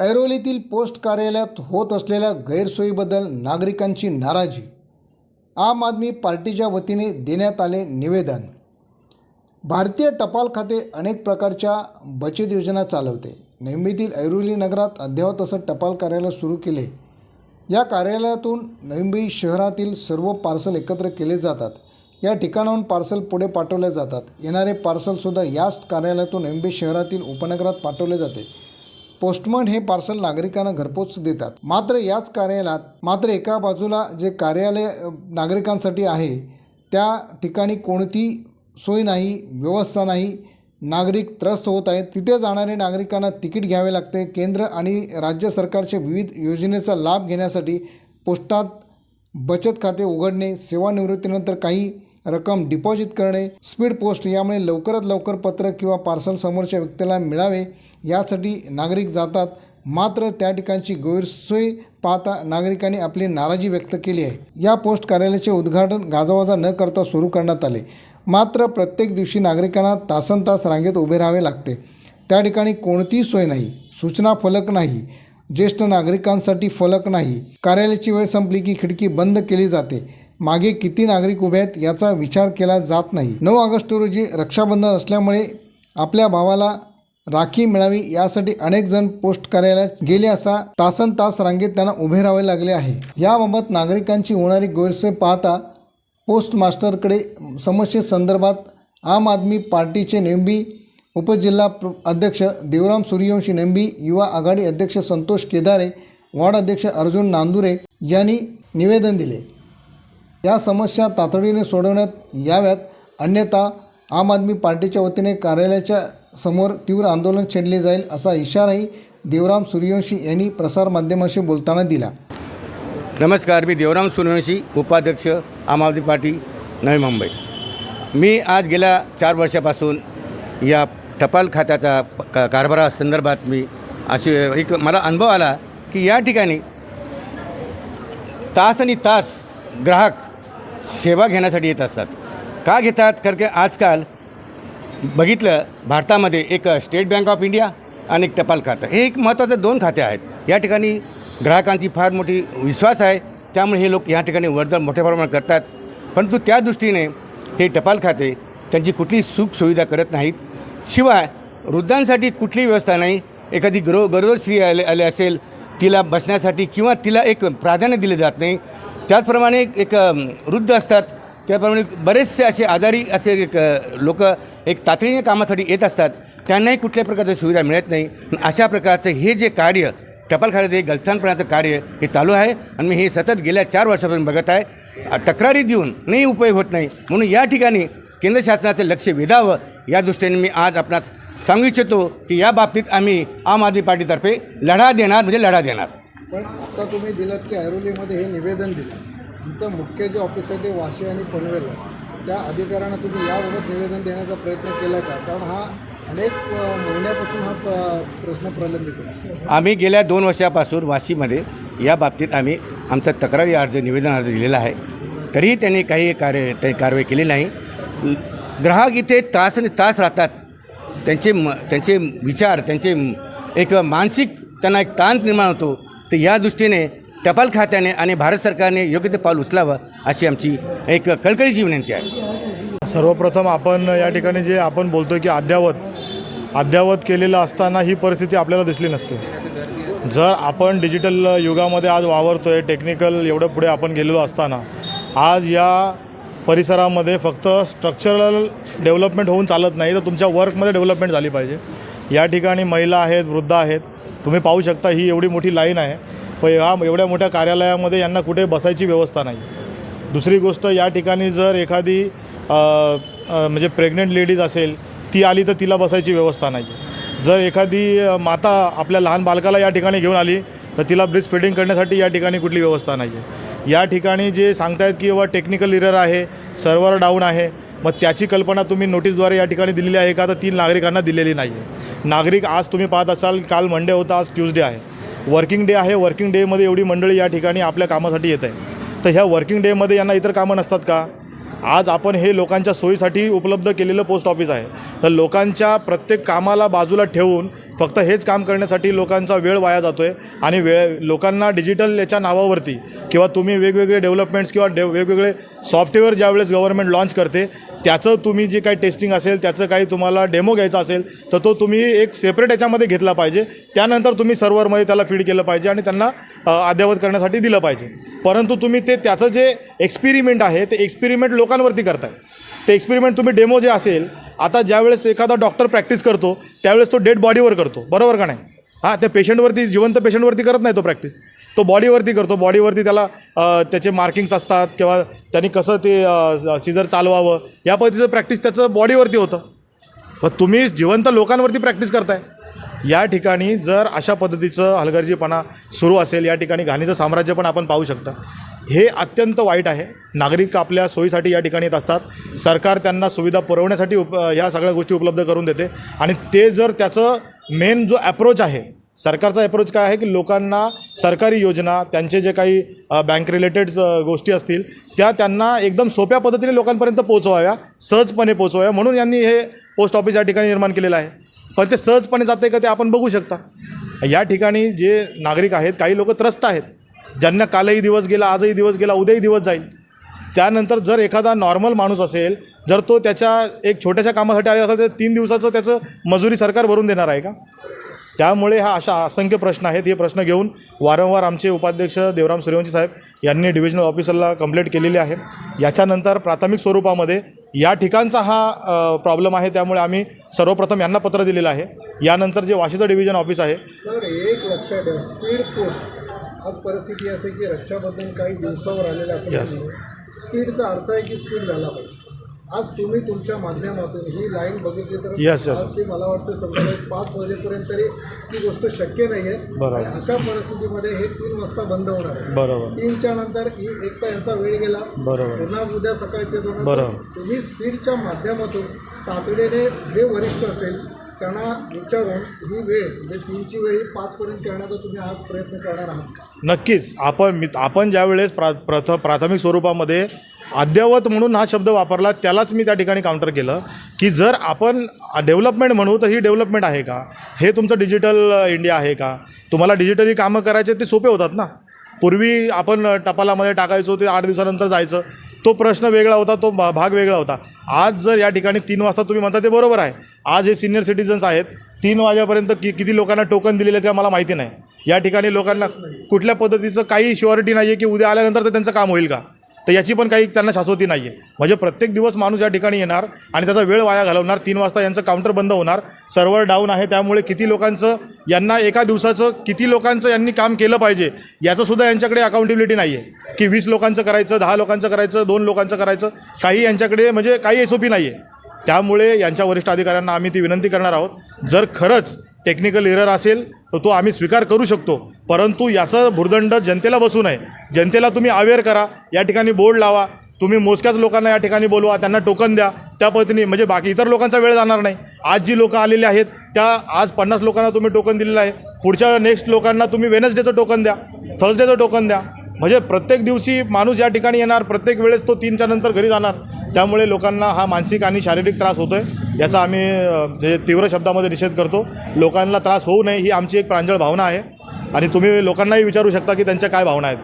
ऐरोलीतील post कार्यालयात होत असलेल्या गैरसोयीबद्दल नागरिकांची नाराजी आम आदमी पार्टीच्या वतीने देण्यात आले निवेदन. भारतीय टपाल खाते अनेक प्रकारच्या बचत योजना चालवते. नेहमीतील ऐरोली नगरात अद्ययावत असं टपाल कार्यालय सुरू केले. या कार्यालयातून नवी शहरातील सर्व पार्सल एकत्र केले जातात. या ठिकाणाहून पार्सल पुढे पाठवले जातात. येणारे पार्सलसुद्धा याच कार्यालयातून नवी शहरातील उपनगरात पाठवले जाते. पोस्टमन हे पार्सल नागरिकांना घरपोच देतात. मात्र याच कार्यालयात मात्र एका बाजूला जे कार्यालय नागरिकांसाठी आहे त्या ठिकाणी कोणती सोय नाही व्यवस्था नाही नागरिक त्रस्त होत आहेत तिथे जाणारे नागरिकांना तिकीट घ्यावे लागते. केंद्र आणि राज्य सरकारच्या विविध योजनेचा लाभ घेण्यासाठी पोस्टात बचत खाते उघडणे सेवानिवृत्तीनंतर काही रक्कम डिपॉझिट करणे स्पीड पोस्ट यामुळे लवकरात लवकर पत्र किंवा पार्सल समोरच्या व्यक्तीला मिळावे यासाठी नागरिक जातात. मात्र त्या ठिकाणची गैरसोय पाहता नागरिकांनी आपली नाराजी व्यक्त केली आहे. या पोस्ट कार्यालयाचे उद्घाटन गाजावाजा न करता सुरू करण्यात आले. मात्र प्रत्येक दिवशी नागरिकांना तासन तास रांगेत उभे राहावे लागते. त्या ठिकाणी कोणतीही सोय नाही सूचना फलक नाही ज्येष्ठ नागरिकांसाठी फलक नाही. कार्यालयाची वेळ संपली की खिडकी बंद केली जाते. मागे किती नागरिक उभे आहेत याचा विचार केला जात नाही. नऊ ऑगस्ट रोजी रक्षाबंधन असल्यामुळे आपल्या भावाला राखी मिळावी यासाठी अनेक जण पोस्ट कार्यालयात गेले असा तासन तास रांगेत त्यांना उभे राहावे लागले आहे. याबाबत नागरिकांची होणारी गैरसोय पाहता पोस्ट मास्टरकडे समस्येसंदर्भात आम आदमी पार्टीचे नेमबी उपजिल्हा प्र अध्यक्ष देवराम सूर्यवंशी नेंबी युवा आघाडी अध्यक्ष संतोष केदारे वार्ड अध्यक्ष अर्जुन नांदुरे यांनी निवेदन दिले. या समस्या तातडीने सोडवण्यात याव्यात. अन्यथा आम आदमी पार्टीच्या वतीने कार्यालयाच्या समोर तीव्र आंदोलन छेडले जाईल असा इशाराही देवराम सूर्यवंशी यांनी प्रसारमाध्यमांशी बोलताना दिला. नमस्कार मी देवराम सूर्यवंशी उपाध्यक्ष आम आदमी पार्टी नवी मुंबई. मी आज गेल्या चार वर्षापासून या टपाल खात्याचा का कारभारा संदर्भात मी अशी एक मला अनुभव आला की या ठिकाणी तास आणि तास ग्राहक सेवा घेण्यासाठी येत असतात. का घेतात? कारण की आजकाल बघितलं भारतामध्ये एक स्टेट बँक ऑफ इंडिया आणि एक टपाल खातं. हे एक महत्त्वाचं दोन खाते आहेत. या ठिकाणी ग्राहकांची फार मोठी विश्वास आहे. त्यामुळे हे लोक या ठिकाणी वर्दळ मोठ्या प्रमाणात करतात. परंतु त्या दृष्टीने हे टपाल खाते त्यांची कुठली सुखसुविधा करत नाहीत. शिवाय वृद्धांसाठी कुठलीही व्यवस्था नाही. एखादी गरो गरोदर स्त्री आले आले असेल तिला बसण्यासाठी किंवा तिला एक प्राधान्य दिले जात नाही. त्याचप्रमाणे एक- वृद्ध असतात. त्याप्रमाणे बरेचसे असे आजारी असे एक लोक एक तातडीने कामासाठी येत असतात. त्यांनाही कुठल्या प्रकारची सुविधा मिळत नाही. अशा प्रकारचं हे जे कार्य टपाल खात्यात हे गलथानपणाचं कार्य हे चालू आहे. आणि मी हे सतत गेल्या चार वर्षापासून बघत आहे. तक्रारी देऊन नाही उपयोग होत नाही. म्हणून या ठिकाणी केंद्र शासनाचं लक्ष वेधावं. या दृष्टीने मी आज आपणास सांगू इच्छितो की या बाबतीत आम्ही आम आदमी पार्टीतर्फे लढा देणार म्हणजे लढा देणार. पण आता तुम्ही दिलात की ऐरोलीमध्ये हे निवेदन दिलं. तुमचं मुख्य जे ऑफिस आहे ते वाशी आणि पनवेल त्या अधिकाऱ्यांना तुम्ही याबाबत निवेदन देण्याचा प्रयत्न केला का? कारण हा अनेक महिन्यापासून हा प- प्रश्न प्रलंबित आहे. आम्ही गेल्या दोन वर्षापासून वाशीमध्ये या बाबतीत आम्ही आमचा तक्रारी अर्ज निवेदन अर्ज दिलेला आहे. तरीही त्यांनी काही कार्य ते कारवाई केली नाही. ग्राहक इथे तास आणि तास राहतात. त्यांचे म त्यांचे विचार त्यांचे एक मानसिक त्यांना एक ताण निर्माण होतो. तर या दृष्टीने टपाल खात्याने आणि भारत सरकारने योग्य ते पाऊल उचलावं अशी आमची एक कळकळीची विनंती आहे. सर्वप्रथम आपण या ठिकाणी जे आपण बोलतो की अद्यावत अद्यावत केलेलं असताना ही परिस्थिती आपल्याला दिसली नसते. जर आपण डिजिटल युगामध्ये आज वावरतो आहे टेक्निकल एवढं पुढे आपण गेलेलो असताना आज या परिसरामध्ये फक्त स्ट्रक्चरल डेव्हलपमेंट होऊन चालत नाही तर तुमच्या वर्कमध्ये डेव्हलपमेंट झाली पाहिजे. या ठिकाणी महिला आहेत वृद्ध आहेत तुम्ही पाहू शकता ही एवढी मोठी लाईन आहे. पण या एवढ्या मोठ्या कार्यालयामध्ये यांना कुठे बसायची व्यवस्था नाही. दुसरी गोष्ट या ठिकाणी जर एखादी म्हणजे प्रेग्नंट लेडीज असेल ती आली तर तिला बसायची व्यवस्था नाही. जर एखादी माता आपल्या लहान बालकाला या ठिकाणी घेऊन आली तर तिला ब्रिज फिडिंग करण्यासाठी या ठिकाणी कुठली व्यवस्था नाही आहे या ठिकाणी जे सांगतायत की बाबा टेक्निकल इरर आहे सर्व्हर डाऊन आहे मग त्याची कल्पना तुम्ही नोटीसद्वारे या ठिकाणी दिलेली आहे का? तर ती नागरिकांना दिलेली नाही आहे नागरिक आज तुम्ही पाहत असाल काल मंडे होता आज ट्यूजडे आहे. वर्किंग डे आहे वर्किंग डेमध्ये एवढी मंडळी या ठिकाणी आपल्या कामासाठी येत आहे. तर ह्या वर्किंग डेमध्ये यांना इतर कामं नसतात का? आज आपण हे लोकांच्या सोयीसाठी उपलब्ध केलेलं पोस्ट ऑफिस आहे. तर लोकांच्या प्रत्येक कामाला बाजूला ठेवून फक्त हेच काम करण्यासाठी लोकांचा वेळ वाया जातो आहे आणि वेळ लोकांना डिजिटल याच्या नावावरती किंवा तुम्ही वेगवेगळे डेव्हलपमेंट्स किंवा डे वेगवेगळे सॉफ्टवेअर ज्यावेळेस गव्हर्नमेंट लॉन्च करते त्याचं तुम्ही जे काही टेस्टिंग असेल त्याचं काही तुम्हाला डेमो घ्यायचा असेल तर तो तुम्ही एक सेपरेट याच्यामध्ये घेतला पाहिजे. त्यानंतर तुम्ही सर्व्हरमध्ये त्याला फीड केलं पाहिजे आणि त्यांना अद्ययावत करण्यासाठी दिलं पाहिजे. परंतु तुम्ही ते त्याचं जे एक्सपेरिमेंट आहे ते एक्सपेरिमेंट लोकांवरती करताय. ते एक्सपेरिमेंट तुम्ही डेमो जे असेल आता ज्यावेळेस एखादा डॉक्टर प्रॅक्टिस करतो त्यावेळेस तो डेड बॉडीवर करतो. बरोबर का नाही? हां त्या पेशंटवरती जिवंत पेशंटवरती करत नाही तो प्रॅक्टिस तो बॉडीवरती करतो. बॉडीवरती त्याला त्याचे मार्किंग्स असतात किंवा त्यांनी कसं ते सीझर चालवावं. या पद्धतीचं प्रॅक्टिस त्याचं बॉडीवरती होतं. मग तुम्ही जिवंत लोकांवरती प्रॅक्टिस करताय. या ठिकाणी जर अशा पद्धतीचं हलगर्जीपणा सुरू असेल या ठिकाणी घाणीचं साम्राज्य पण आपण पाहू शकता. हे अत्यंत वाईट आहे. नागरिक आपल्या सोयीसाठी या ठिकाणी येत असतात. सरकार त्यांना सुविधा पुरवण्यासाठी उप ह्या सगळ्या गोष्टी उपलब्ध करून देते. आणि ते जर त्याचं मेन जो ॲप्रोच आहे सरकारचा अप्रोच काय आहे की लोकांना सरकारी योजना त्यांचे जे काही बँक रिलेटेड गोष्टी असतील त्या त्यांना एकदम सोप्या पद्धतीने लोकांपर्यंत पोहोचवाव्या सहजपणे पोहोचवाव्या. म्हणून यांनी हे पोस्ट ऑफिस या ठिकाणी निर्माण केलेलं आहे. पण ते सहजपणे जाते का ते आपण बघू शकता. या ठिकाणी जे नागरिक आहेत काही लोक त्रस्त आहेत. ज्यांना कालही दिवस गेला आजही दिवस गेला उद्याही दिवस जाईल. त्यानंतर जर एखादा नॉर्मल माणूस असेल जर तो त्याच्या एक छोट्याशा कामासाठी आला असेल तर तीन दिवसाचं त्याचं मजुरी सरकार भरून देणार आहे का? त्यामुळे हा अशा असंख्य प्रश्न आहेत. हे प्रश्न घेऊन वारंवार आमचे उपाध्यक्ष देवराम सूर्यवंशी साहेब यांनी डिव्हिजनल ऑफिसरला कंप्लेंट केलेली आहे. याच्यानंतर प्राथमिक स्वरूपामध्ये या ठिकाणचा हा प्रॉब्लेम आहे. त्यामुळे आम्ही सर्वप्रथम यांना पत्र दिलेलं आहे. यानंतर जे वाशीचं डिव्हिजन ऑफिस आहे सर एक लक्षात ठेवा. स्पीड पोस्ट आज परिस्थिती असे की रक्षाबंधन काही दिवसावर आलेलं असल्यामुळे स्पीडचा अर्थ आहे की स्पीड झाला पाहिजे. आज तुम्ही तुमच्या माध्यमातून ही लाईन बघितली तर Yes, yes. आज ती मला वाटतं संध्याकाळी पाच वाजेपर्यंत तरी ही गोष्ट शक्य नाही आहे बरोबर. अशा परिस्थितीमध्ये हे तीन वाजता बंद होणार आहे. बरोबर. तीनच्या नंतर ही एक तर यांचा वेळ गेला. बरोबर. पुन्हा उद्या सकाळी तेच होणार. बरोबर. तुम्ही स्पीडच्या माध्यमातून तातडीने जे वरिष्ठ असेल त्यांना विचारून ही वेळ म्हणजे तीनची वेळ ही पाचपर्यंत करण्याचा तुम्ही आज प्रयत्न करणार आहात का? नक्कीच. आपण मी आपण ज्यावेळेस प्रा प्रथ प्राथमिक स्वरूपामध्ये अद्ययावत म्हणून हा शब्द वापरला त्यालाच मी त्या ठिकाणी काउंटर केलं की जर आपण डेव्हलपमेंट म्हणू तर ही डेव्हलपमेंट आहे का? हे तुमचं डिजिटल इंडिया आहे का? तुम्हाला डिजिटली कामं करायचे ते सोपे होतात ना? पूर्वी आपण टपालामध्ये टाकायचो ते आठ दिवसानंतर जायचं. तो प्रश्न वेगळा होता तो भा- भाग वेगळा होता. आज जर या ठिकाणी तीन वाजता तुम्ही म्हणता ते बरोबर आहे. आज हे सिनियर सिटीजन्स आहेत. तीन वाजेपर्यंत कि किती लोकांना टोकन दिलेले ते मला माहिती नाही. या ठिकाणी लोकांना कुठल्या पद्धतीचं काही शुअरिटी नाही आहे की उद्या आल्यानंतर तर त्यांचं काम होईल का? तर याची पण काही त्यांना शाश्वती नाही आहे म्हणजे प्रत्येक दिवस माणूस या ठिकाणी येणार आणि त्याचा वेळ वाया घालवणार तीन वाजता यांचं काउंटर बंद होणार सर्व्हर डाऊन आहे त्यामुळे किती लोकांचं यांना एका दिवसाचं किती लोकांचं यांनी काम केलं पाहिजे याचंसुद्धा यांच्याकडे अकाउंटेबिलिटी नाही आहे की वीस लोकांचं करायचं दहा लोकांचं करायचं दोन लोकांचं करायचं काही यांच्याकडे म्हणजे काही एस ओ पी नाही आहे त्यामुळे यांच्या वरिष्ठ अधिकाऱ्यांना आम्ही ती विनंती करणार आहोत जर खरंच टेक्निकल एरर असेल तर तो आम्ही स्वीकार करू शकतो. परंतु याचा भुर्दंड जनतेला बसू नये. जनतेला तुम्ही अवेअर करा या ठिकाणी बोर्ड लावा. तुम्ही मोजक्याच लोकांना या ठिकाणी बोलवा त्यांना टोकन द्या. त्या पद्धतीने म्हणजे बाकी इतर लोकांचा वेळ जाणार नाही. आज जी लोकं आलेली आहेत त्या आज पन्नास लोकांना तुम्ही टोकन दिलेलं आहे. पुढच्या नेक्स्ट लोकांना तुम्ही वेनसडेचं टोकन द्या थर्सडेचं टोकन द्या. म्हणजे प्रत्येक दिवशी माणूस या ठिकाणी येणार प्रत्येक वेळेस तो तीनच्या नंतर घरी जाणार. त्यामुळे लोकांना हा मानसिक आणि शारीरिक त्रास होतो आहे याचा आम्ही जे तीव्र शब्दामध्ये निषेध करतो. लोकांना त्रास होऊ नये ही आमची एक प्रांजळ भावना आहे. आणि तुम्ही लोकांनाही विचारू शकता की त्यांच्या काय भावना आहेत.